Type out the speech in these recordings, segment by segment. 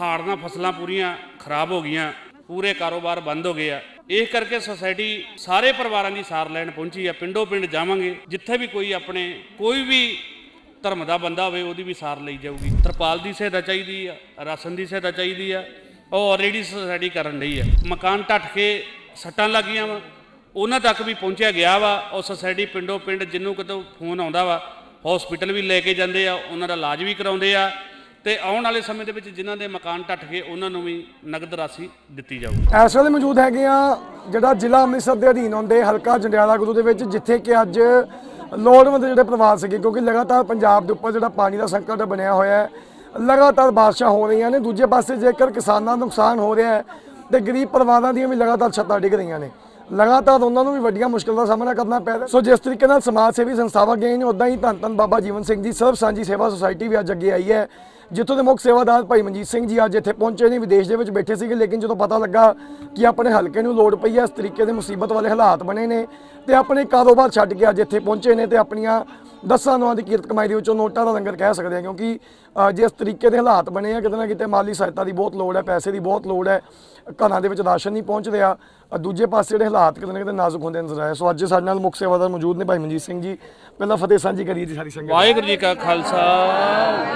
ਹਾੜ ਨਾਲ ਫਸਲਾਂ ਪੂਰੀਆਂ ਖਰਾਬ ਹੋ ਗਈਆਂ, ਪੂਰੇ ਕਾਰੋਬਾਰ ਬੰਦ ਹੋ ਗਏ ਆ। ਇਹ ਕਰਕੇ ਸੁਸਾਇਟੀ ਸਾਰੇ ਪਰਿਵਾਰਾਂ ਦੀ ਸਾਰ ਲੈਣ ਪਹੁੰਚੀ ਆ ਪਿੰਡੋ ਪਿੰਡ ਜਾਵਾਂਗੇ, ਜਿੱਥੇ ਵੀ ਕੋਈ ਆਪਣੇ ਕੋਈ ਵੀ ਧਰਮ ਦਾ ਬੰਦਾ ਹੋਵੇ, ਉਹਦੀ ਵੀ ਸਾਰ ਲਈ ਜਾਊਗੀ। ਤਰਪਾਲ ਦੀ ਸਹਾਇਤਾ ਚਾਹੀਦੀ ਆ, ਰਾਸ਼ਨ ਦੀ ਸਹਾਇਤਾ ਚਾਹੀਦੀ ਆ, ਉਹ ਆਲਰੇਡੀ ਸੁਸਾਇਟੀ ਕਰਨ ਰਹੀ ਆ। ਮਕਾਨ ਢੱਠ ਕੇ ਸੱਟਾਂ ਲੱਗੀਆਂ ਵਾ, ਉਹਨਾਂ ਤੱਕ ਵੀ ਪਹੁੰਚਿਆ ਗਿਆ ਵਾ, ਉਹ ਸੋਸਾਇਟੀ ਪਿੰਡੋ ਪਿੰਡ ਜਿੰਨੂੰ ਕਿਤੋਂ ਫੋਨ ਆਉਂਦਾ ਵਾ ਹਸਪੀਟਲ ਵੀ ਲੈ ਕੇ ਜਾਂਦੇ ਆ, ਉਹਨਾਂ ਦਾ ਇਲਾਜ ਵੀ ਕਰਾਉਂਦੇ ਆ ਤੇ ਆਉਣ ਵਾਲੇ ਸਮੇਂ ਦੇ ਵਿੱਚ ਜਿਨ੍ਹਾਂ ਦੇ ਮਕਾਨ ਟੱਟ ਗਏ, ਉਹਨਾਂ ਨੂੰ ਵੀ ਨਗਦ ਰਾਸ਼ੀ ਦਿੱਤੀ ਜਾਊਗੀ। ਇਸ ਵੇਲੇ ਮੌਜੂਦ ਹੈਗੇ ਆ ਜਿਹੜਾ ਜ਼ਿਲ੍ਹਾ ਅੰਮ੍ਰਿਤਸਰ ਦੇ ਅਧੀਨ ਆਉਂਦੇ ਹਲਕਾ ਜੰਡਿਆਲਾ ਗੁਰੂ ਦੇ ਵਿੱਚ, ਜਿੱਥੇ ਕਿ ਅੱਜ ਲੋੜਵੰਦ ਜਿਹੜੇ ਪਰਿਵਾਰ ਸੀਗੇ, ਕਿਉਂਕਿ ਲਗਾਤਾਰ ਪੰਜਾਬ ਦੇ ਉੱਪਰ ਜਿਹੜਾ ਪਾਣੀ ਦਾ ਸੰਕਟ ਬਣਿਆ ਹੋਇਆ ਹੈ, ਲਗਾਤਾਰ ਬਾਰਿਸ਼ਾਂ ਹੋ ਰਹੀਆਂ ਨੇ। ਦੂਜੇ ਪਾਸੇ ਜੇਕਰ ਕਿਸਾਨਾਂ ਦਾ ਨੁਕਸਾਨ ਹੋ ਰਿਹਾ ਹੈ, ਤੇ ਗਰੀਬ ਪਰਿਵਾਰਾਂ ਦੀਆਂ ਵੀ ਲਗਾਤਾਰ ਛੱਤਾਂ ਡਿੱਗ ਰਹੀਆਂ ਨੇ। ਲਗਾਤਾਰ ਉਹਨਾਂ ਨੂੰ ਵੀ ਵੱਡੀਆਂ ਮੁਸ਼ਕਲਾਂ ਦਾ ਸਾਹਮਣਾ ਕਰਨਾ ਪੈ ਰਿਹਾ। ਸੋ ਜਿਸ ਤਰੀਕੇ ਨਾਲ ਸਮਾਜ ਸੇਵੀ ਸੰਸਥਾਵਾਂ ਗਏ ਨੇ ਉਦਾਂ ਹੀ ਧੰਨ ਧੰਨ ਬਾਬਾ ਜੀਵਨ ਸਿੰਘ ਜੀ, ਸਰਬ ਸਾਂਝੀ ਸੇਵਾ ਸੁਸਾਇਟੀ ਵੀ ਅੱਜ ਅੱਗੇ ਆਈ ਹੈ, ਜਿੱਥੋਂ ਦੇ ਮੁੱਖ ਸੇਵਾਦਾਰ ਭਾਈ ਮਨਜੀਤ ਸਿੰਘ ਜੀ ਅੱਜ ਇੱਥੇ ਪਹੁੰਚੇ ਨੇ, ਵਿਦੇਸ਼ ਦੇ ਵਿੱਚ ਬੈਠੇ ਸੀਗੇ, ਲੇਕਿਨ ਜਦੋਂ ਪਤਾ ਲੱਗਾ ਕਿ ਆਪਣੇ ਹਲਕੇ ਨੂੰ ਲੋੜ ਪਈ ਹੈ, ਇਸ ਤਰੀਕੇ ਦੇ ਮੁਸੀਬਤ ਵਾਲੇ ਹਾਲਾਤ ਬਣੇ ਨੇ ਤੇ ਆਪਣੇ ਕਾਰੋਬਾਰ ਛੱਡ ਕੇ ਅੱਜ ਇੱਥੇ ਪਹੁੰਚੇ ਨੇ ਤੇ ਆਪਣੀਆਂ ਦਸਾਂ ਨੌਂ ਦੀ ਕੀਰਤ ਕਮਾਈ ਦੇ ਵਿੱਚੋਂ ਨੋਟਾਂ ਦਾ ਲੰਗਰ ਕਹਿ ਸਕਦੇ ਹਾਂ ਕਿਉਂਕਿ ਜਿਸ ਤਰੀਕੇ ਦੇ ਹਾਲਾਤ ਬਣੇ ਆ ਕਿਤੇ ਨਾ ਕਿਤੇ ਮਾਲੀ ਸਹਾਇਤਾ ਦੀ ਬਹੁਤ ਲੋੜ ਹੈ ਪੈਸੇ ਦੀ ਬਹੁਤ ਲੋੜ ਹੈ ਘਰਾਂ ਦੇ ਵਿੱਚ ਰਾਸ਼ਨ ਨਹੀਂ ਪਹੁੰਚ ਰਿਹਾ ਦੂਜੇ ਪਾਸੇ ਜਿਹੜੇ ਹਾਲਾਤ ਕਿਤੇ ਨਾ ਕਿਤੇ ਨਾਜ਼ੁਕ ਹੁੰਦੇ ਨਜ਼ਰ ਆਏ। ਸੋ ਅੱਜ ਸਾਡੇ ਨਾਲ ਮੁੱਖ ਸੇਵਾਦਾਰ ਮੌਜੂਦ ਨੇ ਭਾਈ ਮਨਜੀਤ ਸਿੰਘ ਜੀ। ਪਹਿਲਾਂ ਫਤਿਹ ਸਾਂਝੀ ਕਰੀਏ ਜੀ ਸਾਰੀ ਸੰਗਤ। ਵਾਹਿਗੁਰੂ ਜੀ ਕਾ ਖਾਲਸਾ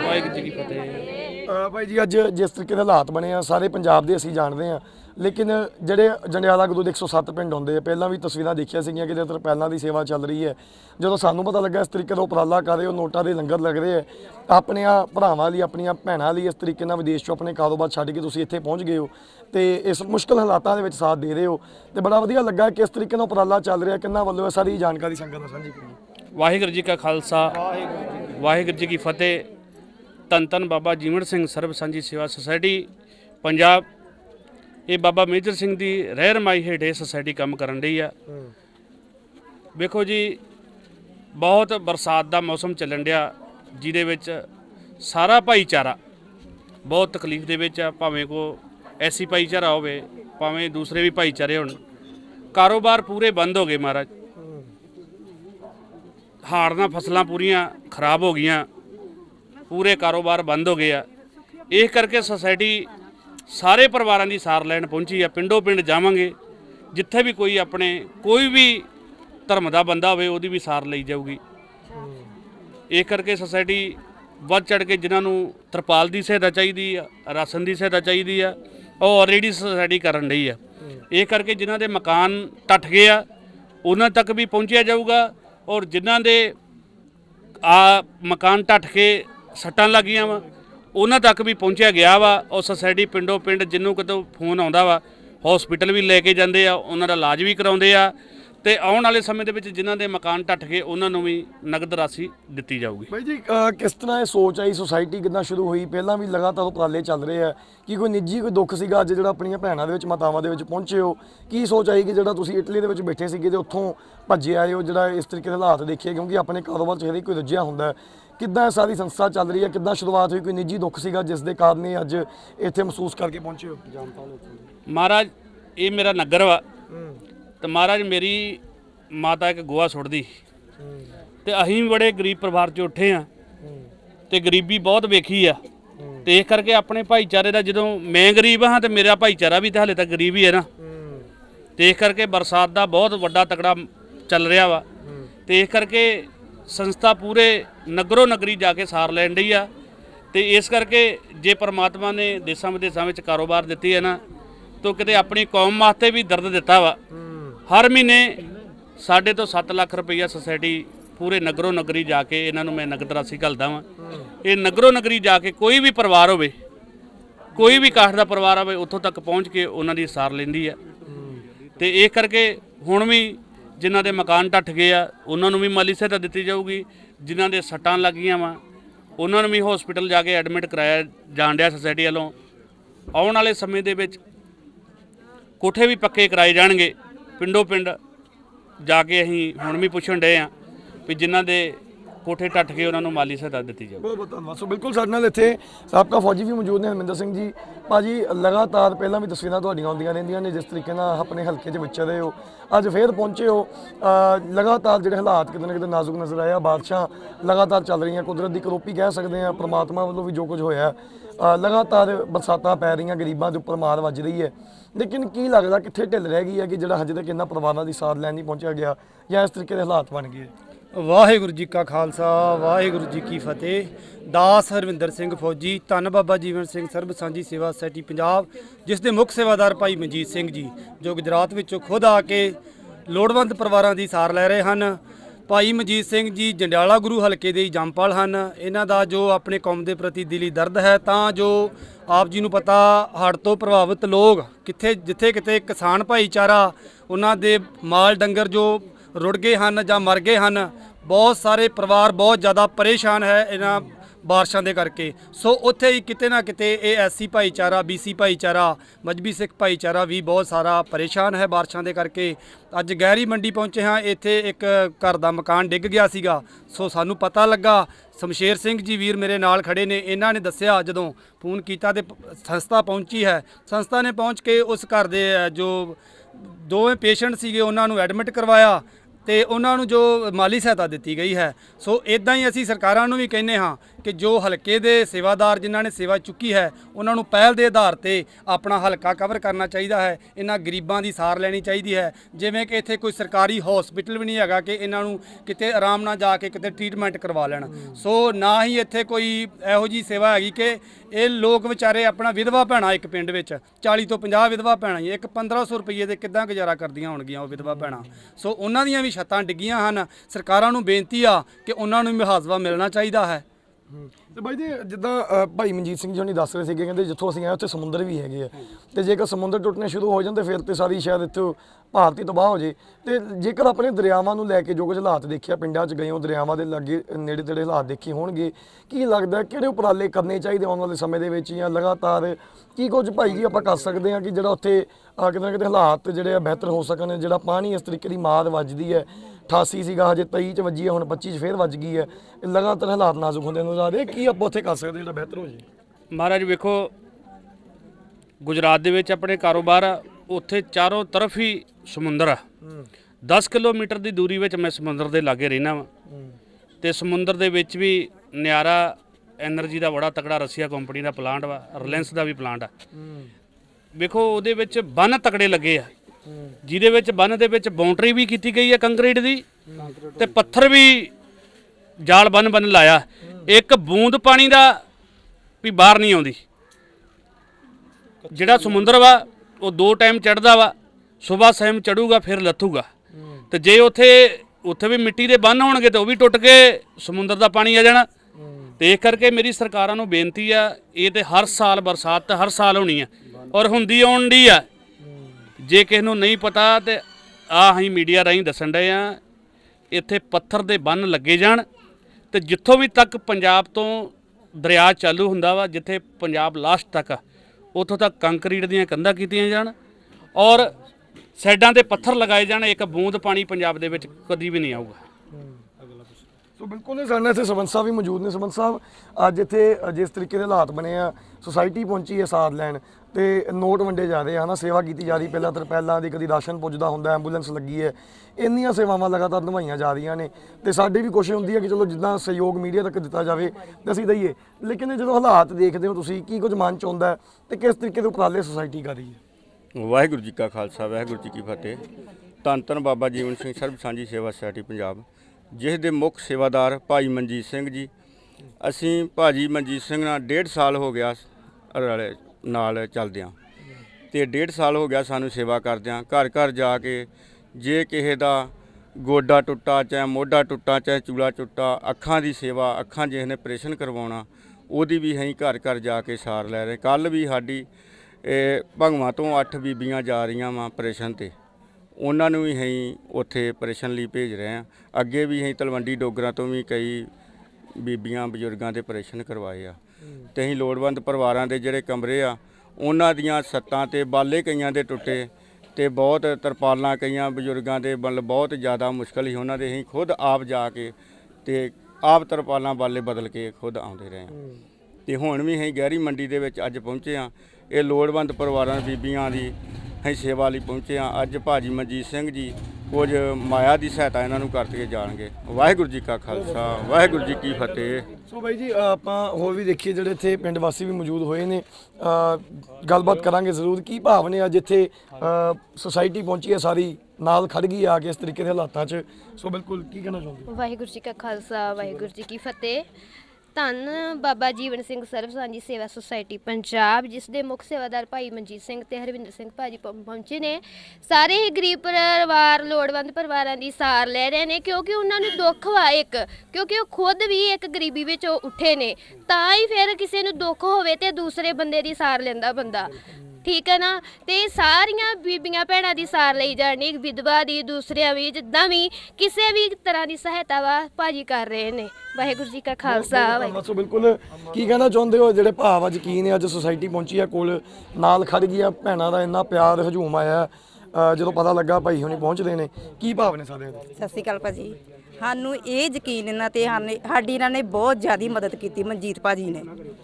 ਵਾਹਿਗੁਰੂ ਜੀ ਕੀ ਫਤਿਹ। ਭਾਈ ਜੀ ਅੱਜ ਜਿਸ ਤਰੀਕੇ ਦੇ ਹਾਲਾਤ ਬਣੇ ਆ ਸਾਰੇ ਪੰਜਾਬ ਦੇ ਅਸੀਂ ਜਾਣਦੇ ਆ ਲੇਕਿਨ ਜਿਹੜੇ ਜੰਡਿਆਲਾ ਗੁਰੂ ਦੇ 107 ਪਿੰਡ ਹੁੰਦੇ ਆ, ਪਹਿਲਾਂ ਵੀ ਤਸਵੀਰਾਂ ਦੇਖੀਆਂ ਸੀਗੀਆਂ ਕਿ ਜਦੋਂ ਪਹਿਲਾਂ ਦੀ ਸੇਵਾ ਚੱਲ ਰਹੀ ਹੈ। ਜਦੋਂ ਸਾਨੂੰ ਪਤਾ ਲੱਗਾ ਇਸ ਤਰੀਕੇ ਦਾ ਉਪਰਾਲਾ ਕਰ ਰਹੇ ਹੋ ਨੋਟਾਂ ਦੇ ਲੰਗਰ ਲੱਗ ਰਹੇ ਆ ਆਪਣੀਆਂ ਭਰਾਵਾਂ ਲਈ, ਆਪਣੀਆਂ ਭੈਣਾਂ ਲਈ ਇਸ ਤਰੀਕੇ ਨਾਲ ਵਿਦੇਸ਼ 'ਚੋਂ ਆਪਣੇ ਕਾਰੋਬਾਰ ਛੱਡ ਕੇ ਤੁਸੀਂ ਇੱਥੇ ਪਹੁੰਚ ਗਏ ਹੋ ਤੇ ਇਸ ਮੁਸ਼ਕਲ ਹਾਲਾਤਾਂ ਦੇ ਵਿੱਚ ਸਾਥ ਦੇ ਰਹੇ ਹੋ ਤੇ ਬੜਾ ਵਧੀਆ ਲੱਗਾ ਕਿ ਇਸ ਤਰੀਕੇ ਨਾਲ ਉਪਰਾਲਾ ਚੱਲ ਰਿਹਾ, ਕਿੰਨਾ ਵੱਲੋਂ ਇਹ ਸਾਰੀ ਜਾਣਕਾਰੀ ਸੰਗਤ ਨਾਲ ਸਾਂਝੀ ਕਰੀਏ। ਵਾਹਿਗੁਰੂ ਜੀ ਕਾ ਖਾਲਸਾ, ਵਾਹਿਗੁਰੂ ਜੀ ਕੀ ਫਤਿਹ। ਧੰਨ ਧੰਨ ਬਾਬਾ ਜੀਵਨ ਸਿੰਘ ਸਰਬ ਸਾਂਝੀ ਸੇਵਾ ਸੁਸਾਇਟੀ, ਪੰਜਾਬ ਇਹ ਬਾਬਾ ਮੇਜਰ ਸਿੰਘ ਦੀ ਰਹਿਨਮਾਈ ਹੇਠ ਇਹ ਸੁਸਾਇਟੀ ਕੰਮ ਕਰਨ ਰਹੀ ਆ। ਵੇਖੋ ਜੀ ਬਹੁਤ ਬਰਸਾਤ ਦਾ ਮੌਸਮ ਚੱਲਣ ਡਿਆ ਜਿਹਦੇ ਵਿੱਚ ਸਾਰਾ ਭਾਈਚਾਰਾ ਬਹੁਤ ਤਕਲੀਫ ਦੇ ਵਿੱਚ ਆ ਭਾਵੇਂ ਕੋ ਐਸੀ ਭਾਈਚਾਰਾ ਹੋਵੇ ਭਾਵੇਂ ਦੂਸਰੇ ਵੀ ਭਾਈਚਾਰੇ ਹੋਣ। ਕਾਰੋਬਾਰ ਪੂਰੇ ਬੰਦ ਹੋ ਗਏ ਮਹਾਰਾਜ। ਹਾੜ ਨਾਲ ਫਸਲਾਂ ਪੂਰੀਆਂ ਖਰਾਬ ਹੋ ਗਈਆਂ ਪੂਰੇ ਕਾਰੋਬਾਰ ਬੰਦ ਹੋ ਗਏ ਆ। ਇਹ ਕਰਕੇ ਸੁਸਾਇਟੀ ਸਾਰੇ ਪਰਿਵਾਰਾਂ ਦੀ ਸਾਰ ਲੈਣ ਪਹੁੰਚੀ ਆ, ਪਿੰਡੋ ਪਿੰਡ ਜਾਵਾਂਗੇ। ਜਿੱਥੇ ਵੀ ਕੋਈ ਆਪਣੇ, ਕੋਈ ਵੀ ਧਰਮ ਦਾ ਬੰਦਾ ਹੋਵੇ, ਉਹਦੀ ਵੀ ਸਾਰ ਲਈ ਜਾਊਗੀ। ਇਹ ਕਰਕੇ ਸੁਸਾਇਟੀ ਵੱਧ ਚੜ ਕੇ ਜਿਨ੍ਹਾਂ ਨੂੰ ਤਰਪਾਲ ਦੀ ਸਹਾਇਤਾ ਚਾਹੀਦੀ ਆ, ਰਾਸ਼ਨ ਦੀ ਸਹਾਇਤਾ ਚਾਹੀਦੀ ਆ, ਉਹ ਆਲਰੇਡੀ ਸੁਸਾਇਟੀ ਕਰਨ ਰਹੀ ਆ। ਇਹ ਕਰਕੇ ਜਿਨ੍ਹਾਂ ਦੇ ਮਕਾਨ ਟੱਟ ਗਏ ਆ, ਉਹਨਾਂ ਤੱਕ ਵੀ ਪਹੁੰਚਿਆ ਜਾਊਗਾ ਔਰ ਜਿਨ੍ਹਾਂ ਦੇ ਆ ਮਕਾਨ ਢੱਠ ਕੇ ਸੱਟਾਂ ਲੱਗੀਆਂ ਵਾ ਉਹਨਾਂ ਤੱਕ ਵੀ ਪਹੁੰਚਿਆ ਗਿਆ ਵਾ। ਉਹ ਸੋਸਾਇਟੀ ਪਿੰਡੋਂ ਪਿੰਡ ਜਿੰਨੂੰ ਕਿਤੋਂ ਫੋਨ ਆਉਂਦਾ ਵਾ ਹਸਪੀਟਲ ਵੀ ਲੈ ਕੇ ਜਾਂਦੇ ਆ, ਉਹਨਾਂ ਦਾ ਇਲਾਜ ਵੀ ਕਰਾਉਂਦੇ ਆ। ਤੇ ਆਉਣ ਵਾਲੇ ਸਮੇਂ ਦੇ ਵਿੱਚ ਜਿਨ੍ਹਾਂ ਦੇ ਮਕਾਨ ਢੱਠ ਗਏ, ਉਹਨਾਂ ਨੂੰ ਵੀ ਨਗਦ ਰਾਸ਼ੀ ਦਿੱਤੀ ਜਾਊਗੀ। ਬਾਈ ਜੀ, ਅਹ, ਕਿਸ ਤਰ੍ਹਾਂ ਇਹ ਸੋਚ ਆਈ ਸੁਸਾਇਟੀ ਕਿੱਦਾਂ ਸ਼ੁਰੂ ਹੋਈ? ਪਹਿਲਾਂ ਵੀ ਲਗਾਤਾਰ ਉਪਰਾਲੇ ਚੱਲ ਰਹੇ ਆ। ਕਿ ਕੋਈ ਨਿੱਜੀ ਕੋਈ ਦੁੱਖ ਸੀਗਾ ਅੱਜ ਜਿਹੜਾ ਆਪਣੀਆਂ ਭੈਣਾਂ ਦੇ ਵਿੱਚ, ਮਾਤਾਵਾਂ ਦੇ ਵਿੱਚ ਪਹੁੰਚੇ ਹੋ? ਕੀ ਸੋਚ ਆਈ ਕਿ ਜਿਹੜਾ ਤੁਸੀਂ ਇਟਲੀ ਦੇ ਵਿੱਚ ਬੈਠੇ ਸੀਗੇ ਤੇ ਉੱਥੋਂ ਭੱਜੇ ਆਏ ਹੋ, ਜਿਹੜਾ ਇਸ ਤਰੀਕੇ ਦੇ ਹਾਲਾਤ ਦੇਖੇ? ਕਿਉਂਕਿ ਆਪਣੇ ਕਾਰੋਬਾਰ 'ਚ ਹਰੇਕ ਕੋਈ ਰੁੱਝਿਆ ਹੁੰਦਾ। ਹੈ। ਕਿੱਦਾਂ ਇਹ ਸਾਰੀ ਸੰਸਥਾ ਚੱਲ ਰਹੀ ਹੈ? ਕਿੱਦਾਂ ਸ਼ੁਰੂਆਤ ਹੋਈ? ਕੋਈ ਨਿੱਜੀ ਦੁੱਖ ਸੀਗਾ ਜਿਸ ਦੇ ਕਾਰਨ ਇਹ ਅੱਜ ਇੱਥੇ ਮਹਿਸੂਸ ਕਰਕੇ ਪਹੁੰਚੇ ਹੋ? ਮਹਾਰਾਜ ਇਹ ਮੇਰਾ ਨਗਰ ਵਾ। ਤੇ ਮਹਾਰਾਜ ਮੇਰੀ ਮਾਤਾ ਇੱਕ ਗੋਆ ਸੁੱਟਦੀ। ਤੇ ਅਸੀਂ ਵੀ ਬੜੇ ਗਰੀਬ ਪਰਿਵਾਰ 'ਚ ਉੱਠੇ ਆ ਤੇ ਗਰੀਬੀ ਬਹੁਤ ਵੇਖੀ ਆ। ਤੇ ਇਸ ਕਰਕੇ ਆਪਣੇ ਭਾਈਚਾਰੇ ਦਾ ਜਦੋਂ ਮੈਂ ਗਰੀਬ ਹਾਂ ਤੇ ਮੇਰਾ ਭਾਈਚਾਰਾ ਵੀ ਤੇ ਹਾਲੇ ਤੱਕ ਗਰੀਬ ਹੀ ਹੈ ਨਾ। ਤੇ ਇਸ ਕਰਕੇ ਬਰਸਾਤ ਦਾ ਬਹੁਤ ਵੱਡਾ ਤਕੜਾ ਚੱਲ ਰਿਹਾ ਵਾ। ਤੇ ਇਸ ਕਰਕੇ ਸੰਸਥਾ ਪੂਰੇ ਨਗਰੋ ਨਗਰੀ ਜਾ ਕੇ ਸਾਰ ਲੈਣ ਡਈ ਆ ਤੇ ਇਸ ਕਰਕੇ ਜੇ ਪਰਮਾਤਮਾ ਨੇ ਦੇਸਾਂ ਵਿਦੇਸਾਂ ਵਿੱਚ ਕਾਰੋਬਾਰ ਦਿੱਤੀ ਹੈ ਨਾ, ਤਾਂ ਕਿਤੇ ਆਪਣੀ ਕੌਮ ਵਾਸਤੇ ਵੀ ਦਰਦ ਦਿੱਤਾ ਵਾ। ਹਰ ਮਹੀਨੇ ਸਾਡੇ ਤੋਂ 7 ਲੱਖ ਰੁਪਈਆ ਸੁਸਾਇਟੀ ਪੂਰੇ ਨਗਰੋ ਨਗਰੀ ਜਾ ਕੇ, ਇਹਨਾਂ ਨੂੰ ਮੈਂ ਨਗਦ ਰਾਸ਼ੀ ਘੱਲਦਾ ਵਾਂ। ਇਹ ਨਗਰੋ ਨਗਰੀ ਜਾ ਕੇ ਕੋਈ ਵੀ ਪਰਿਵਾਰ ਹੋਵੇ, ਕੋਈ ਵੀ ਕਾਠ ਦਾ ਪਰਿਵਾਰ ਆਵੇ, ਉੱਥੋਂ ਤੱਕ ਪਹੁੰਚ ਕੇ ਉਹਨਾਂ ਦੀ ਸਾਰ ਲੈਂਦੀ ਆ। ਤੇ ਇਹ ਕਰਕੇ ਹੁਣ ਵੀ ਜਿਨ੍ਹਾਂ ਦੇ ਮਕਾਨ ਢੱਠ ਗਏ ਆ, ਉਹਨਾਂ ਨੂੰ ਵੀ ਮਾਲੀ ਸਹਾਇਤਾ ਦਿੱਤੀ ਜਾਊਗੀ, ਜਿਨ੍ਹਾਂ ਦੇ ਸੱਟਾਂ ਲੱਗੀਆਂ ਵਾ, ਉਹਨਾਂ ਨੂੰ ਵੀ ਹਸਪੀਟਲ ਜਾ ਕੇ ਐਡਮਿਟ ਕਰਾਇਆ ਜਾਣ ਡਿਆ ਸੁਸਾਇਟੀ ਵੱਲੋਂ। ਆਉਣ ਵਾਲੇ ਸਮੇਂ ਦੇ ਵਿੱਚ ਕੋਠੇ ਵੀ ਪੱਕੇ ਕਰਾਏ ਜਾਣਗੇ ਪਿੰਡੋ ਪਿੰਡ ਜਾ ਕੇ ਅਸੀਂ ਹੁਣ ਵੀ ਪੁੱਛਣ ਡਏ ਆ ਵੀ ਜਿਨ੍ਹਾਂ ਦੇ ਕੋਠੇ ਟੱਟ ਕੇ ਉਹਨਾਂ ਨੂੰ ਮਾਲੀ ਸਹਾਇਤਾ ਦਿੱਤੀ ਜਾਵੇ ਬਹੁਤ ਬਹੁਤ ਧੰਨਵਾਦ। ਸੋ ਬਿਲਕੁਲ ਸਾਡੇ ਨਾਲ ਇੱਥੇ ਸਾਬਕਾ ਫੌਜੀ ਵੀ ਮੌਜੂਦ ਨੇ, ਹਰਮਿੰਦਰ ਸਿੰਘ ਜੀ। ਭਾਜੀ, ਲਗਾਤਾਰ ਪਹਿਲਾਂ ਵੀ ਤਸਵੀਰਾਂ ਤੁਹਾਡੀਆਂ ਆਉਂਦੀਆਂ ਰਹਿੰਦੀਆਂ ਨੇ, ਜਿਸ ਤਰੀਕੇ ਨਾਲ ਆਪਣੇ ਹਲਕੇ 'ਚ ਵਿਚਰ ਰਹੇ ਹੋ। ਅੱਜ ਫੇਰ ਪਹੁੰਚੇ ਹੋ। ਲਗਾਤਾਰ ਜਿਹੜੇ ਹਾਲਾਤ ਕਿਤੇ ਨਾ ਕਿਤੇ ਨਾਜ਼ੁਕ ਨਜ਼ਰ ਆਇਆ ਬਾਰਿਸ਼ਾਂ ਲਗਾਤਾਰ ਚੱਲ ਰਹੀਆਂ, ਕੁਦਰਤ ਦੀ ਕਰੋਪੀ ਕਹਿ ਸਕਦੇ ਆ ਪ੍ਰਮਾਤਮਾ ਵੱਲੋਂ ਵੀ ਜੋ ਕੁਝ ਹੋਇਆ। ਲਗਾਤਾਰ ਬਰਸਾਤਾਂ ਪੈ ਰਹੀਆਂ, ਗਰੀਬਾਂ ਦੇ ਉੱਪਰ ਮਾਰ ਵੱਜ ਰਹੀ ਹੈ। ਲੇਕਿਨ ਕੀ ਲੱਗਦਾ, ਕਿੱਥੇ ਢਿੱਲ ਰਹਿ ਗਈ ਹੈ ਕਿ ਜਿਹੜਾ ਹਜੇ ਤੱਕ ਇਹਨਾਂ ਪਰਿਵਾਰਾਂ ਦੀ ਸਾਥ ਲੈਣ ਨਹੀਂ ਪਹੁੰਚਿਆ ਗਿਆ ਜਾਂ ਇਸ ਤਰੀਕੇ ਦੇ ਹਾਲਾਤ ਬਣ ਗਏ? ਵਾਹਿਗੁਰੂ ਜੀ ਕਾ ਖਾਲਸਾ, ਵਾਹਿਗੁਰੂ ਜੀ ਕੀ ਫਤਿਹ। ਦਾਸ ਹਰਵਿੰਦਰ ਸਿੰਘ ਫੌਜੀ, ਧੰਨ ਬਾਬਾ ਜੀਵਨ ਸਿੰਘ ਸਰਬ ਸਾਂਝੀ ਸੇਵਾ ਸੁਸਾਇਟੀ ਪੰਜਾਬ, ਜਿਸ ਦੇ ਮੁੱਖ ਸੇਵਾਦਾਰ ਭਾਈ ਮਨਜੀਤ ਸਿੰਘ ਜੀ, ਜੋ ਗੁਜਰਾਤ ਵਿੱਚੋਂ ਖੁਦ ਆ ਕੇ ਲੋੜਵੰਦ ਪਰਿਵਾਰਾਂ ਦੀ ਸਾਰ ਲੈ ਰਹੇ ਹਨ। ਭਾਈ ਮਨਜੀਤ ਸਿੰਘ ਜੀ ਜੰਡਿਆਲਾ ਗੁਰੂ ਹਲਕੇ ਦੇ ਹੀ ਜੰਮਪਲ ਹਨ। ਇਹਨਾਂ ਦਾ ਜੋ ਆਪਣੇ ਕੌਮ ਦੇ ਪ੍ਰਤੀ ਦਿਲੀ ਦਰਦ ਹੈ, ਤਾਂ ਜੋ ਆਪ ਜੀ ਨੂੰ ਪਤਾ ਹੜ੍ਹ ਤੋਂ ਪ੍ਰਭਾਵਿਤ ਲੋਕ ਕਿੱਥੇ, ਜਿੱਥੇ ਕਿਤੇ ਕਿਸਾਨ ਭਾਈਚਾਰਾ, ਉਹਨਾਂ ਦੇ ਮਾਲ ਡੰਗਰ ਜੋ ਰੁੜ ਗਏ ਹਨ ਜਾਂ ਮਰ ਗਏ ਹਨ। ਬਹੁਤ ਸਾਰੇ ਪਰਿਵਾਰ ਬਹੁਤ ਜ਼ਿਆਦਾ ਪਰੇਸ਼ਾਨ ਹੈ ਇਹਨਾਂ ਬਾਰਿਸ਼ਾਂ ਦੇ ਕਰਕੇ। ਸੋ ਉੱਥੇ ਹੀ ਕਿਤੇ ਨਾ ਕਿਤੇ ਇਹ ਐਸਸੀ ਭਾਈਚਾਰਾ, ਬੀਸੀ ਭਾਈਚਾਰਾ, ਮਜਬੀ ਸਿੱਖ ਭਾਈਚਾਰਾ ਵੀ ਬਹੁਤ ਸਾਰਾ ਪਰੇਸ਼ਾਨ ਹੈ ਬਾਰਿਸ਼ਾਂ ਦੇ ਕਰਕੇ। ਅੱਜ ਗਹਿਰੀ ਮੰਡੀ ਪਹੁੰਚੇ ਹਾਂ, ਇੱਥੇ ਇੱਕ ਘਰ ਦਾ ਮਕਾਨ ਡਿੱਗ ਗਿਆ ਸੀਗਾ। ਸੋ ਸਾਨੂੰ ਪਤਾ ਲੱਗਾ, ਸ਼ਮਸ਼ੇਰ ਸਿੰਘ ਜੀ ਵੀਰ ਮੇਰੇ ਨਾਲ ਖੜੇ ਨੇ, ਇਹਨਾਂ ਨੇ ਦੱਸਿਆ ਜਦੋਂ ਫੋਨ ਕੀਤਾ ਤੇ ਸੰਸਥਾ ਪਹੁੰਚੀ ਹੈ। ਸੰਸਥਾ ਨੇ ਪਹੁੰਚ ਕੇ ਉਸ ਘਰ ਦੇ ਜੋ ਦੋਵੇਂ ਪੇਸ਼ੈਂਟ ਸੀਗੇ, ਉਹਨਾਂ ਨੂੰ ਐਡਮਿਟ ਕਰਵਾਇਆ। ਤੇ ਉਹਨਾਂ ਨੂੰ ਜੋ ਮਾਲੀ ਸਹਾਇਤਾ ਦਿੱਤੀ ਗਈ ਹੈ। ਸੋ ਇਦਾਂ ਹੀ ਅਸੀਂ ਸਰਕਾਰਾਂ ਨੂੰ ਵੀ ਕਹਿੰਨੇ ਹਾਂ ਕਿ ਜੋ ਹਲਕੇ ਦੇ ਸੇਵਾਦਾਰ ਜਿਨ੍ਹਾਂ ਨੇ ਸੇਵਾ ਚੁੱਕੀ ਹੈ, ਉਹਨਾਂ ਨੂੰ ਪਹਿਲ ਦੇ ਆਧਾਰ ਤੇ ਆਪਣਾ ਹਲਕਾ ਕਵਰ ਕਰਨਾ ਚਾਹੀਦਾ ਹੈ। ਇਹਨਾਂ ਗਰੀਬਾਂ ਦੀ ਸਾਰ ਲੈਣੀ ਚਾਹੀਦੀ ਹੈ। ਜਿਵੇਂ ਕਿ ਇੱਥੇ ਕੋਈ ਸਰਕਾਰੀ ਹਸਪੀਟਲ ਵੀ ਨਹੀਂ ਹੈਗਾ ਕਿ ਇਹਨਾਂ ਨੂੰ ਕਿਤੇ ਆਰਾਮ ਨਾਲ ਜਾ ਕੇ ਕਿਤੇ ਟ੍ਰੀਟਮੈਂਟ ਕਰਵਾ ਲੈਣ। ਸੋ ਨਾ ਹੀ ਇੱਥੇ ਕੋਈ ਇਹੋ ਜੀ ਸੇਵਾ ਹੈਗੀ ਕਿ ਇਹ ਲੋਕ ਵਿਚਾਰੇ ਆਪਣਾ ਵਿਧਵਾ ਭੈਣਾ ਇੱਕ ਪਿੰਡ ਵਿੱਚ 40 ਤੋਂ 50 ਵਿਧਵਾ ਭੈਣਾਂ ਹੀ, ਇੱਕ 1500 ਰੁਪਏ ਦੇ ਕਿੱਦਾਂ ਗੁਜ਼ਾਰਾ ਕਰਦੀਆਂ ਹੋਣਗੀਆਂ ਉਹ ਵਿਧਵਾ ਭੈਣਾਂ। ਸੋ ਉਹਨਾਂ ਦੀਆਂ ਵੀ ਛੱਤਾਂ ਡਿੱਗੀਆਂ ਹਨ। ਸਰਕਾਰਾਂ ਨੂੰ ਬੇਨਤੀ ਆ ਕਿ ਉਹਨਾਂ ਨੂੰ ਮੁਆਵਜ਼ਾ ਮਿਲਣਾ ਚਾਹੀਦਾ ਹੈ। ਤੇ ਬਾਈ ਜੀ ਜਿੱਦਾਂ ਅ, ਭਾਈ ਮਨਜੀਤ ਸਿੰਘ ਜੀ ਹੁਣੀ ਦੱਸ ਰਹੇ ਸੀਗੇ ਕਹਿੰਦੇ ਜਿੱਥੋਂ ਅਸੀਂ ਆਏ ਉੱਥੇ ਸਮੁੰਦਰ ਵੀ ਹੈਗੇ ਆ। ਤੇ ਜੇਕਰ ਸਮੁੰਦਰ ਟੁੱਟਣੇ ਸ਼ੁਰੂ ਹੋ ਜਾਂਦੇ ਫਿਰ ਤੇ ਸਾਰੀ ਸ਼ਾਇਦ ਇੱਥੋਂ ਭਾਰਤੀ ਤਬਾਹ ਹੋ ਜੇ। ਤੇ ਜੇਕਰ ਆਪਣੇ ਦਰਿਆਵਾਂ ਨੂੰ ਲੈ ਕੇ ਜੋ ਕੁਝ ਹਾਲਾਤ ਦੇਖਿਆ ਪਿੰਡਾਂ 'ਚ ਗਏ ਹੋ ਦਰਿਆਵਾਂ ਦੇ ਲਾਗੇ ਨੇੜੇ ਤੇੜੇ ਹਾਲਾਤ ਦੇਖੇ ਹੋਣਗੇ ਕੀ ਲੱਗਦਾ ਕਿਹੜੇ ਉਪਰਾਲੇ ਕਰਨੇ ਚਾਹੀਦੇ ਆਉਣ ਵਾਲੇ ਸਮੇਂ ਦੇ ਵਿੱਚ ਜਾਂ ਲਗਾਤਾਰ ਕੀ ਕੁਝ ਭਾਈ ਜੀ ਆਪਾਂ ਕਰ ਸਕਦੇ ਹਾਂ ਕਿ ਜਿਹੜਾ ਉੱਥੇ ਅ, ਕਿਤੇ ਨਾ ਕਿਤੇ ਹਾਲਾਤ ਜਿਹੜੇ ਆ ਬਿਹਤਰ ਹੋ ਸਕਣ ਜਿਹੜਾ ਪਾਣੀ ਇਸ ਤਰੀਕੇ ਦੀ ਮਾਰ ਵੱਜਦੀ ਹੈ 88 ਸੀਗਾ ਹਜੇ 23 ਚ ਵੱਜੀ ਹੈ ਹੁਣ 25 ਚ ਫੇਰ ਵੱਜ ਗਈ ਹੈ ਇਹ ਲਗਾਤਾਰ ਹਾਲਾਤ ਨਾਜ਼ੁਕ ਹੁੰਦੇ ਨੇ ਉਹਦਾ ਕੀ ਆਪਾਂ ਉੱਥੇ ਕਰ ਸਕਦੇ ਜਿਹੜਾ ਬਿਹਤਰ ਹੋ ਜੇ? ਮਹਾਰਾਜ ਵੇਖੋ ਗੁਜਰਾਤ ਦੇ ਵਿੱਚ ਆਪਣੇ ਕਾਰੋਬਾਰ ਉੱਥੇ ਚਾਰੋਂ ਤਰਫ ਹੀ ਸਮੁੰਦਰ ਆ। 10 ਕਿਲੋਮੀਟਰ ਦੀ ਦੂਰੀ ਵਿੱਚ ਮੈਂ ਸਮੁੰਦਰ ਦੇ ਲਾਗੇ ਰਹਿਣਾ ਵਾਂ। ਤੇ ਸਮੁੰਦਰ ਦੇ ਵਿੱਚ ਵੀ ਨਿਆਰਾ એનર્ਜੀ ਦਾ ਬੜਾ ਤਕੜਾ ਰਸੀਆ ਕੰਪਨੀ ਦਾ ਪਲਾਂਟ ਵਾ ਰਿਲਾਇੰਸ ਦਾ ਵੀ ਪਲਾਂਟ ਆ। ਵੇਖੋ ਉਹਦੇ ਵਿੱਚ ਬੰਨ ਤਕੜੇ ਲੱਗੇ ਆ। ਜਿਹਦੇ ਵਿੱਚ ਬੰਨ ਦੇ ਵਿੱਚ ਬਾਉਂਡਰੀ ਵੀ ਕੀਤੀ ਗਈ ਹੈ ਕੰਕਰੀਟ ਦੀ ਤੇ ਪੱਥਰ ਵੀ ਜਾਲ ਬੰਨ ਬੰਨ ਲਾਇਆ। ਇੱਕ ਬੂੰਦ ਪਾਣੀ ਦਾ ਵੀ ਬਾਹਰ ਨਹੀਂ ਆਉਂਦੀ। ਜਿਹੜਾ ਸਮੁੰਦਰ ਵਾ, ਉਹ ਦੋ ਟਾਈਮ ਚੜਦਾ ਵਾ, ਸਵੇਰ ਸੈਮ ਚੜੂਗਾ, ਫਿਰ ਲੱਥੂਗਾ। ਤੇ ਜੇ ਉੱਥੇ ਉੱਥੇ ਵੀ ਮਿੱਟੀ ਦੇ ਬੰਨ ਹੋਣਗੇ ਤੇ ਉਹ ਵੀ ਟੁੱਟ ਕੇ ਸਮੁੰਦਰ ਦਾ ਪਾਣੀ ਆ ਜਾਣਾ। ਤੇ ਇਸ ਕਰਕੇ ਮੇਰੀ ਸਰਕਾਰਾਂ ਨੂੰ ਬੇਨਤੀ ਆ, ਇਹ ਤੇ ਹਰ ਸਾਲ ਬਰਸਾਤ ਹਰ ਸਾਲ ਹੋਣੀ ਆ। ਔਰ ਹੁੰਦੀ ਆਉਣ ਦੀ ਆ। ਜੇ ਕਿਸੇ ਨੂੰ ਨਹੀਂ ਪਤਾ ਤੇ ਆ ਅਸੀਂ ਮੀਡੀਆ ਰਾਹੀਂ ਦੱਸਣ ਡਏ ਆ, ਇੱਥੇ ਪੱਥਰ ਦੇ ਬੰਨ ਲੱਗੇ ਜਾਣ ਤੇ ਜਿੱਥੋਂ ਵੀ ਤੱਕ ਪੰਜਾਬ ਤੋਂ ਦਰਿਆ ਚਾਲੂ ਹੁੰਦਾ ਵਾ, ਜਿੱਥੇ ਪੰਜਾਬ ਲਾਸਟ ਤੱਕ ਆ, ਉੱਥੋਂ ਤੱਕ ਕੰਕਰੀਟ ਦੀਆਂ ਕੰਧਾਂ ਕੀਤੀਆਂ ਜਾਣ ਔਰ ਸਾਈਡਾਂ ਤੇ ਪੱਥਰ ਲਗਾਏ ਜਾਣ, ਇੱਕ ਬੂੰਦ ਪਾਣੀ ਪੰਜਾਬ ਦੇ ਵਿੱਚ ਕਦੀ ਵੀ ਨਹੀਂ ਆਊਗਾ। ਸੋ ਬਿਲਕੁਲ ਸਾਡੇ ਨਾਲ ਇੱਥੇ ਸਰਪੰਚ ਸਾਹਿਬ ਵੀ ਮੌਜੂਦ ਨੇ। ਸਰਪੰਚ ਸਾਹਿਬ, ਅੱਜ ਇੱਥੇ ਜਿਸ ਤਰੀਕੇ ਦੇ ਹਾਲਾਤ ਬਣੇ ਆ ਸੁਸਾਇਟੀ ਪਹੁੰਚੀ ਹੈ ਸਾਥ ਲੈਣ ਤੇ ਨੋਟ ਵੰਡੇ ਜਾ ਰਹੇ ਆ, ਹਨਾ, ਸੇਵਾ ਕੀਤੀ ਜਾ ਰਹੀ ਪਹਿਲਾਂ ਤਰਪੈਲਾਂ ਦੀ ਕਦੀ ਰਾਸ਼ਨ ਪੁੱਜਦਾ ਹੁੰਦਾ, ਐਂਬੂਲੈਂਸ ਲੱਗੀ ਹੈ। ਇੰਨੀਆਂ ਸੇਵਾਵਾਂ ਲਗਾਤਾਰ ਨਿਭਾਈਆਂ ਜਾ ਰਹੀਆਂ ਨੇ ਤੇ ਸਾਡੀ ਵੀ ਕੋਸ਼ਿਸ਼ ਹੁੰਦੀ ਹੈ ਕਿ ਚਲੋ ਜਿੱਦਾਂ ਸਹਿਯੋਗ ਮੀਡੀਆ ਤੱਕ ਦਿੱਤਾ ਜਾਵੇ, ਤੇ ਅਸੀਂ ਦਈਏ। ਲੇਕਿਨ ਜਦੋਂ ਹਾਲਾਤ ਦੇਖਦੇ ਹੋ ਤੁਸੀਂ, ਕੀ ਕੁਝ ਮਨ ਚ ਆਉਂਦਾ ਹੈ ਤੇ ਕਿਸ ਤਰੀਕੇ ਦੇ ਉਪਰਾਲੇ ਸੁਸਾਇਟੀ ਕਰ ਰਹੀ ਹੈ? ਵਾਹਿਗੁਰੂ ਜੀ ਕਾ ਖਾਲਸਾ, ਵਾਹਿਗੁਰੂ ਜੀ ਕੀ ਫਤਿਹ। ਧੰਨ ਧੰਨ ਬਾਬਾ ਜੀਵਨ ਸਿੰਘ ਸਰਬ ਸਾਂਝੀ ਸੇਵਾ ਸੁਸਾਇਟੀ ਪੰਜਾਬ। ਜਿਸ ਦੇ ਮੁੱਖ ਸੇਵਾਦਾਰ ਭਾਈ ਮਨਜੀਤ ਸਿੰਘ ਜੀ। ਅਸੀਂ ਭਾਜੀ ਮਨਜੀਤ ਸਿੰਘ ਨਾਲ ਡੇਢ ਸਾਲ ਹੋ ਗਿਆ ਰਲੇ ਨਾਲ ਚੱਲਦਿਆਂ। ਤੇ ਡੇਢ ਸਾਲ ਹੋ ਗਿਆ ਸਾਨੂੰ ਸੇਵਾ ਕਰਦਿਆਂ। ਘਰ ਘਰ ਜਾ ਕੇ ਜੇ ਕਿਸੇ ਦਾ ਗੋਡਾ ਟੁੱਟਾ, ਚਾਹੇ ਮੋਢਾ ਟੁੱਟਾ, ਚਾਹੇ ਚੂਲਾ ਟੁੱਟਾ, ਅੱਖਾਂ ਦੀ ਸੇਵਾ, ਅੱਖਾਂ ਜਿਹਨੇ ਨੇ ਆਪਰੇਸ਼ਨ ਕਰਵਾਉਣਾ, ਉਹਦੀ ਵੀ ਅਸੀਂ ਘਰ ਘਰ ਜਾ ਕੇ ਸਾਰ ਲੈ ਰਹੇ। ਕੱਲ ਵੀ ਸਾਡੀ, ਇਹ ਭੰਗਵਾਂ ਤੋਂ 8 ਬੀਬੀਆਂ ਜਾ ਰਹੀਆਂ ਵਾਂ ਆਪਰੇਸ਼ਨ ਤੇ। ਉਹਨਾਂ ਨੂੰ ਵੀ ਅਸੀਂ ਉੱਥੇ ਆਪਰੇਸ਼ਨ ਲਈ ਭੇਜ ਰਹੇ ਹਾਂ। ਅੱਗੇ ਵੀ ਅਸੀਂ ਤਲਵੰਡੀ ਡੋਗਰਾਂ ਤੋਂ ਵੀ ਕਈ ਬੀਬੀਆਂ, ਬਜ਼ੁਰਗਾਂ ਦੇ ਆਪਰੇਸ਼ਨ ਕਰਵਾਏ ਆ। ਤੇ ਅਸੀਂ ਲੋੜਵੰਦ ਪਰਿਵਾਰਾਂ ਦੇ ਜਿਹੜੇ ਕਮਰੇ ਆ, ਉਹਨਾਂ ਦੀਆਂ ਸੱਤਾਂ ਤੇ ਬਾਲੇ ਕਈਆਂ ਦੇ ਟੁੱਟੇ ਤੇ ਬਹੁਤ ਤਰਪਾਲਾਂ ਕਈਆਂ ਬਜ਼ੁਰਗਾਂ ਦੇ ਮਤਲਬ ਬਹੁਤ ਜ਼ਿਆਦਾ ਮੁਸ਼ਕਲ ਸੀ। ਉਹਨਾਂ ਦੇ ਅਸੀਂ ਖੁਦ ਆਪ ਜਾ ਕੇ ਤੇ ਆਪ ਤਰਪਾਲਾਂ ਬਾਲੇ ਬਦਲ ਕੇ ਖੁਦ ਆਉਂਦੇ ਰਹੇ ਹਾਂ। ਤੇ ਹੁਣ ਵੀ ਅਸੀਂ ਗਹਿਰੀ ਮੰਡੀ ਦੇ ਵਿੱਚ ਅੱਜ ਪਹੁੰਚੇ ਹਾਂ। ਇਹ ਲੋੜਵੰਦ ਪਰਿਵਾਰਾਂ, ਬੀਬੀਆਂ ਦੀ ਅਸੀਂ ਸੇਵਾ ਲਈ ਪਹੁੰਚੇ ਹਾਂ। ਅੱਜ ਭਾਜੀ ਮਨਜੀਤ ਸਿੰਘ ਜੀ ਕੁਝ ਮਾਇਆ ਦੀ ਸਹਾਇਤਾ ਇਹਨਾਂ ਨੂੰ ਕਰਕੇ ਜਾਣਗੇ। ਵਾਹਿਗੁਰੂ ਜੀ ਕਾ ਖਾਲਸਾ ਵਾਹਿਗੁਰੂ ਜੀ ਕੀ ਫਤਿਹ। ਸੋ ਬਾਈ ਜੀ ਆਪਾਂ ਹੋਰ ਵੀ ਦੇਖੀਏ ਜਿਹੜੇ ਇੱਥੇ ਪਿੰਡ ਵਾਸੀ ਵੀ ਮੌਜੂਦ ਹੋਏ ਨੇ ਅ, ਗੱਲਬਾਤ ਕਰਾਂਗੇ ਜ਼ਰੂਰ। ਕੀ ਭਾਵ ਨੇ ਅੱਜ ਇੱਥੇ ਸੁਸਾਇਟੀ ਪਹੁੰਚੀ ਹੈ ਸਾਰੀ ਨਾਲ ਖੜ ਗਈ ਆ ਕੇ ਇਸ ਤਰੀਕੇ ਦੇ ਹਾਲਾਤਾਂ 'ਚ? ਸੋ ਬਿਲਕੁਲ ਕੀ ਕਹਿਣਾ ਚਾਹੁੰਦੇ ਵਾਹਿਗੁਰੂ ਜੀ ਕਾ ਖਾਲਸਾ ਵਾਹਿਗੁਰੂ ਜੀ ਕੀ ਫਤਿਹ। ਧੰਨ ਬਾਬਾ ਜੀਵਨ ਸਿੰਘ ਸਰਬ ਸਾਂਝੀ ਸੇਵਾ ਸੁਸਾਇਟੀ ਪੰਜਾਬ, ਜਿਸ ਦੇ ਮੁੱਖ ਸੇਵਾਦਾਰ ਭਾਈ ਮਨਜੀਤ ਸਿੰਘ ਤੇ ਹਰਵਿੰਦਰ ਸਿੰਘ ਭਾਜੀ ਪਹੁੰ- ਪਹੁੰਚੇ ਨੇ। ਸਾਰੇ ਹੀ ਗਰੀਬ ਪਰਿਵਾਰ, ਲੋੜਵੰਦ ਪਰਿਵਾਰਾਂ ਦੀ ਸਾਰ ਲੈ ਰਹੇ ਨੇ, ਕਿਉਂਕਿ ਉਹਨਾਂ ਨੂੰ ਦੁੱਖ ਵਾ ਇੱਕ, ਕਿਉਂਕਿ ਉਹ ਖੁਦ ਵੀ ਇੱਕ ਗਰੀਬੀ ਵਿੱਚ ਉਹ ਉੱਠੇ ਨੇ। ਤਾਂ ਹੀ ਫਿਰ ਕਿਸੇ ਨੂੰ ਦੁੱਖ ਹੋਵੇ ਤੇ ਦੂਸਰੇ ਬੰਦੇ ਦੀ ਸਾਰ ਲੈਂਦਾ ਬੰਦਾ। ਠੀਕ ਹੈ ਨਾ? ਤੇ ਸਾਰੀਆਂ ਬੀਬੀਆਂ ਭੈਣਾਂ ਦੀ ਸਾਰ ਲਈ ਜਾਣੀ ਵਿਧਵਾ ਦੀ ਦੂਸਰਿਆਂ ਵੀ ਜਿੱਦਾਂ ਵੀ ਕਿਸੇ ਵੀ ਤਰ੍ਹਾਂ ਦੀ ਸਹਾਇਤਾ ਵਾ ਭਾਜੀ ਕਰ ਰਹੇ ਨੇ। ਵਾਹਿਗੁਰੂ ਜੀ ਕਾ ਖਾਲਸਾ ਵਾਹਿਗੁਰੂ ਸੋ ਬਿਲਕੁਲ। ਕੀ ਕਹਿਣਾ ਚਾਹੁੰਦੇ ਹੋ? ਜਿਹੜੇ ਭਾਵ ਅੱਜ ਕੀ ਨੇ? ਅੱਜ ਸੁਸਾਇਟੀ ਪਹੁੰਚੀ ਆ ਕੋਲ ਨਾਲ ਖੜ ਗਈ ਆ। ਭੈਣਾਂ ਦਾ ਇੰਨਾ ਪਿਆਰ ਹਜੂਮ ਆਇਆ। ਜਦੋਂ ਪਤਾ ਲੱਗਾ ਭਾਈ ਹੁਣੀ ਪਹੁੰਚਦੇ ਨੇ ਕੀ ਭਾਵ ਨੇ ਸਾਰਿਆਂ ਦੇ? ਸਤਿ ਸ਼੍ਰੀ ਅਕਾਲ ਭਾਜੀ। ਸਾਨੂੰ ਇਹ ਯਕੀਨ ਇਹਨਾਂ ਤੇ ਹਾਨੇ- ਸਾਡੀ ਇਹਨਾਂ ਨੇ ਬਹੁਤ ਜ਼ਿਆਦਾ ਮਦਦ ਕੀਤੀ ਮਨਜੀਤ ਭਾਜੀ ਨੇ,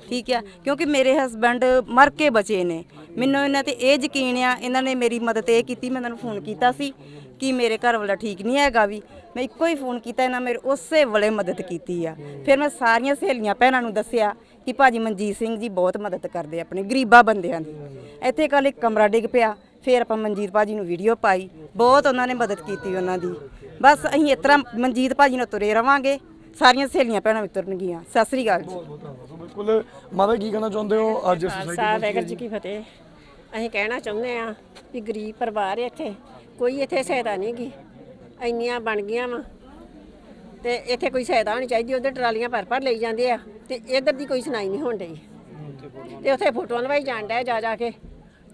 ਠੀਕ ਆ? ਕਿਉਂਕਿ ਮੇਰੇ ਹਸਬੰਡ ਮਰ ਕੇ ਬਚੇ ਨੇ। ਮੈਨੂੰ ਇਹਨਾਂ ਤੇ ਇਹ ਯਕੀਨ ਆ, ਇਹਨਾਂ ਨੇ ਮੇਰੀ ਮਦਦ ਇਹ ਕੀਤੀ, ਮੈਂ ਇਹਨਾਂ ਨੂੰ ਫੋਨ ਕੀਤਾ ਸੀ ਕਿ ਮੇਰੇ ਘਰ ਵਾਲਾ ਠੀਕ ਨਹੀਂ ਹੈਗਾ ਵੀ। ਮੈਂ ਇੱਕੋ ਹੀ ਫੋਨ ਕੀਤਾ, ਇਹਨਾਂ ਮੇਰੇ ਉਸੇ ਵੇਲੇ ਮਦਦ ਕੀਤੀ ਆ। ਫਿਰ ਮੈਂ ਸਾਰੀਆਂ ਸਹੇਲੀਆਂ ਭੈਣਾਂ ਨੂੰ ਦੱਸਿਆ ਕਿ ਭਾਜੀ ਮਨਜੀਤ ਸਿੰਘ ਜੀ ਬਹੁਤ ਮਦਦ ਕਰਦੇ ਆਪਣੇ ਗਰੀਬਾਂ ਬੰਦਿਆਂ ਦੀ। ਇੱਥੇ ਕੱਲ ਇੱਕ ਕਮਰਾ ਡਿੱਗ ਪਿਆ ਫਿਰ ਆਪਾਂ ਮਨਜੀਤ ਭਾਜੀ ਨੂੰ ਵੀਡੀਓ ਪਾਈ। ਬਹੁਤ ਉਹਨਾਂ ਨੇ ਮਦਦ ਕੀਤੀ ਉਹਨਾਂ ਦੀ। ਬਸ ਅਸੀਂ ਇਸ ਤਰ੍ਹਾਂ ਮਨਜੀਤ ਭਾਜੀ ਨਾਲ ਤੁਰੇ ਰਵਾਂਗੇ। ਸਾਰੀਆਂ ਸਹੇਲੀਆਂ ਭੈਣਾਂ ਵੀ ਤੁਰਨਗੀਆਂ ਸਤਿ ਸ੍ਰੀ ਅਕਾਲ ਜੀ। ਬਿਲਕੁਲ ਮਾਤਾ ਕੀ ਕਹਿਣਾ ਚਾਹੁੰਦੇ ਹੋ? ਅੱਜ ਸੁਸਾਇਟੀ ਵਾਹਿਗੁਰੂ ਜੀ ਕੀ ਫਤਿਹ। ਅਸੀਂ ਕਹਿਣਾ ਚਾਹੁੰਦੇ ਆ ਵੀ ਗਰੀਬ ਪਰਿਵਾਰ ਹੈ ਇੱਥੇ। ਕੋਈ ਇੱਥੇ ਸਹਾਇਤਾ ਨਹੀਂ ਗੀ ਇੰਨੀਆਂ ਬਣ ਗਈਆਂ ਵਾ। ਤੇ ਇੱਥੇ ਕੋਈ ਸਹਾਇਤਾ ਹੋਣੀ ਚਾਹੀਦੀ ਉਧਰ ਟਰਾਲੀਆਂ ਭਰ ਭਰ ਲਈ ਜਾਂਦੇ ਆ। ਤੇ ਇੱਧਰ ਦੀ ਕੋਈ ਸੁਣਾਈ ਨਹੀਂ ਹੋਣ ਡਈ। ਤੇ ਉੱਥੇ ਫੋਟੋਆਂ ਲਵਾਈ ਜਾਣ ਡਿਆ ਜਾ ਜਾ ਕੇ।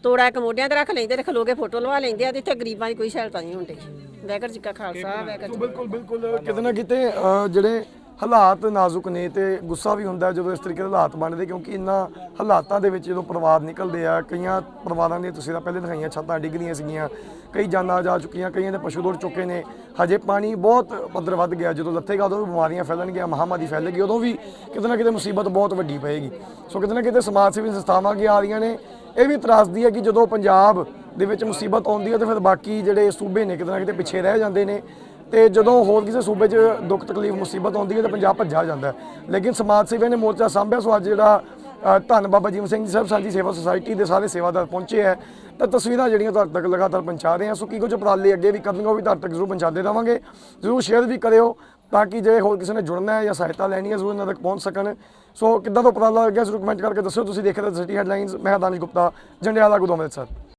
ਤੋੜਾ ਇੱਕ ਮੋਢਿਆਂ ਤੇ ਰੱਖ ਲੈਂਦੇ ਤੇ ਖਲੋ ਕੇ ਫੋਟੋ ਲਵਾ ਲੈਂਦੇ ਆ ਤੇ ਇੱਥੇ ਗਰੀਬਾਂ ਦੀ ਕੋਈ ਸਹਾਇਤਾ ਨਹੀਂ ਹੋਣ ਡਈ ਵਾਹਿਗੁਰੂ ਜੀ ਕਾ ਖਾਲਸਾ ਵਾਹਿਗੁਰੂ ਸੋ ਬਿਲਕੁਲ ਬਿਲਕੁਲ ਕਿਤੇ ਨਾ ਕਿਤੇ ਅ, ਜਿਹੜੇ ਹਾਲਾਤ ਨਾਜ਼ੁਕ ਨੇ ਤੇ ਗੁੱਸਾ ਵੀ ਹੁੰਦਾ ਜਦੋਂ ਇਸ ਤਰੀਕੇ ਦੇ ਹਾਲਾਤ ਬਣਦੇ, ਕਿਉਂਕਿ ਇਨ੍ਹਾਂ ਹਾਲਾਤਾਂ ਦੇ ਵਿੱਚ ਜਦੋਂ ਪਰਿਵਾਰ ਨਿਕਲਦੇ ਆ, ਕਈਆਂ ਪਰਿਵਾਰਾਂ ਦੀਆਂ ਤਸਵੀਰਾਂ ਪਹਿਲੇ ਦਿਖਾਈਆਂ ਛੱਤਾਂ ਡਿੱਗਦੀਆਂ ਸੀਗੀਆਂ, ਕਈ ਜਾਨਾਂ ਜਾ ਚੁੱਕੀਆਂ, ਕਈਆਂ ਦੇ ਪਸ਼ੂ ਦੌੜ ਚੁੱਕੇ ਨੇ, ਹਜੇ ਪਾਣੀ ਬਹੁਤ ਪੱਧਰ ਵੱਧ ਗਿਆ, ਜਦੋਂ ਲੱਥੇਗਾ ਉਦੋਂ ਵੀ ਬਿਮਾਰੀਆਂ ਫੈਲਣਗੀਆਂ ਮਹਾਮਾਰੀ ਫੈਲੇਗੀ ਉਦੋਂ ਵੀ ਕਿਤੇ ਨਾ ਕਿਤੇ ਮੁਸੀਬਤ ਬਹੁਤ ਵੱਡੀ ਪਏਗੀ। ਸੋ ਕਿਤੇ ਨਾ ਕਿਤੇ ਸਮਾਜ ਸੇਵੀ ਸੰਸਥਾਵਾਂ ਅੱਗੇ ਆ ਰਹੀਆਂ ਨੇ, ਇਹ ਵੀ ਤਰਾਸਦੀ ਹੈ ਕਿ ਜਦੋਂ ਪੰਜਾਬ ਦੇ ਵਿੱਚ ਮੁਸੀਬਤ ਆਉਂਦੀ ਹੈ, ਤੇ ਫਿਰ ਬਾਕੀ ਜਿਹੜੇ ਸੂਬੇ ਨੇ ਕਿਤੇ ਨਾ ਕਿਤੇ ਪਿੱਛੇ ਰਹਿ ਜਾਂਦੇ ਨੇ ਤੇ ਜਦੋਂ ਹੋਰ ਕਿਸੇ ਸੂਬੇ 'ਚ ਦੁੱਖ, ਤਕਲੀਫ, ਮੁਸੀਬਤ ਆਉਂਦੀ ਹੈ ਤਾਂ ਪੰਜਾਬ ਭੱਜਾ ਜਾਂਦਾ ਲੇਕਿਨ ਸਮਾਜ ਸੇਵੀਆਂ ਨੇ ਮੋਰਚਾ ਸਾਂਭਿਆ, ਸੋ ਅੱਜ ਜਿਹੜਾ ਧੰਨ ਬਾਬਾ ਜੀਵਨ ਸਿੰਘ ਜੀ ਸਾਹਿਬ ਸਾਂਝੀ ਸੇਵਾ ਸੁਸਾਇਟੀ ਦੇ ਸਾਰੇ ਸੇਵਾਦਾਰ ਪਹੁੰਚੇ ਹੈ। ਤਾਂ ਤਸਵੀਰਾਂ ਜਿਹੜੀਆਂ ਤੁਹਾਡੇ ਤੱਕ ਲਗਾਤਾਰ ਪਹੁੰਚਾ ਰਹੇ ਹਾਂ। ਸੋ ਕੀ ਕੁਝ ਉਪਰਾਲੇ ਅੱਗੇ ਵੀ ਕਰਨਗੇ, ਉਹ ਵੀ ਤੁਹਾਡੇ ਤੱਕ ਜ਼ਰੂਰ ਪਹੁੰਚਾਦੇ ਰਵਾਂਗੇ ਜ਼ਰੂਰ ਸ਼ੇਅਰ ਵੀ ਕਰਿਓ ਤਾਂ ਕਿ ਜੇ ਹੋਰ ਕਿਸੇ ਨੇ ਜੁੜਨਾ ਹੈ ਜਾਂ ਸਹਾਇਤਾ ਲੈਣੀ ਹੈ, ਜ਼ਰੂਰ ਇਹਨਾਂ ਤੱਕ ਪਹੁੰਚ ਸਕਣ। ਸੋ ਕਿੱਦਾਂ ਦਾ ਉਪਰਾਲਾ ਲੱਗਿਆ ਜ਼ਰੂਰ ਕਮੈਂਟ ਕਰਕੇ ਦੱਸਿਓ। ਤੁਸੀਂ ਦੇਖ ਰਹੇ ਹੋ ਸਿਟੀ ਹੈਡਲਾਈਨਸ ਮੈਂ ਦਾਨਿਸ਼ ਗੁਪਤਾ, ਜੰਡਿਆਲਾ, ਗੁਰੂ ਅੰਮ੍ਰਿਤਸਰ।